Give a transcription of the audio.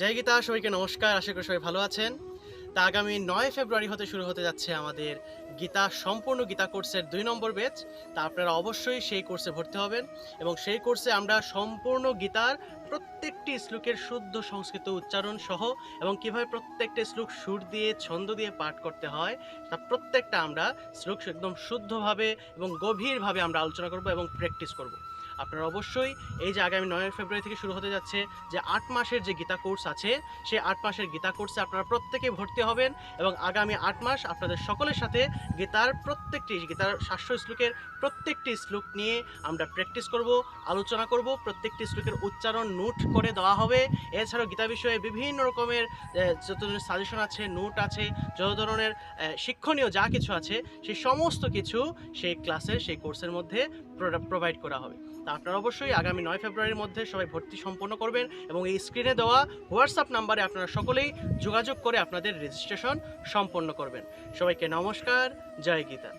জয় গীতা, সবাইকে নমস্কার, আশা করি সবাই ভালো আছেন। তা আগামী নয় ফেব্রুয়ারি হতে শুরু হতে যাচ্ছে আমাদের গীতা, সম্পূর্ণ গীতা কোর্সের দুই নম্বর ব্যাচ। তা আপনারা অবশ্যই সেই কোর্সে ভর্তি হবেন এবং সেই কোর্সে আমরা সম্পূর্ণ গীতার প্রত্যেকটি শ্লোকের শুদ্ধ সংস্কৃত উচ্চারণ সহ এবং কীভাবে প্রত্যেকটা শ্লোক সুর দিয়ে, ছন্দ দিয়ে পাঠ করতে হয়, তা প্রত্যেকটা আমরা শ্লোক একদম শুদ্ধভাবে এবং গভীরভাবে আমরা আলোচনা করব এবং প্র্যাকটিস করব। আপনারা অবশ্যই এই যে আগামী নয় ফেব্রুয়ারি থেকে শুরু হতে যাচ্ছে যে আট মাসের যে গীতা কোর্স আছে, সেই আট মাসের গীতা কোর্সে আপনারা প্রত্যেকে ভর্তি হবেন এবং আগামী আট মাস আপনাদের সকলের সাথে গীতার প্রত্যেকটি, গীতার সাতশো শ্লোকের প্রত্যেকটি শ্লোক নিয়ে আমরা প্র্যাকটিস করব, আলোচনা করব, প্রত্যেকটি শ্লোকের উচ্চারণ নোট করে দেওয়া হবে। এছাড়াও গীতা বিষয়ে বিভিন্ন রকমের যত ধরনের সাজেশন আছে নোট আছে, যত ধরনের শিক্ষণীয় যা কিছু আছে সেই সমস্ত কিছু সেই ক্লাসের সেই কোর্সের মধ্যে প্রোভাইড করা হবে। তা আপনারা অবশ্যই আগামী নয় ফেব্রুয়ারির মধ্যে সবাই ভর্তি সম্পন্ন করবেন এবং এই স্ক্রিনে দেওয়া হোয়াটসঅ্যাপ নাম্বারে আপনারা সকলেই যোগাযোগ করে আপনাদের রেজিস্ট্রেশন সম্পন্ন করবেন। সবাইকে নমস্কার, জয় গীতা।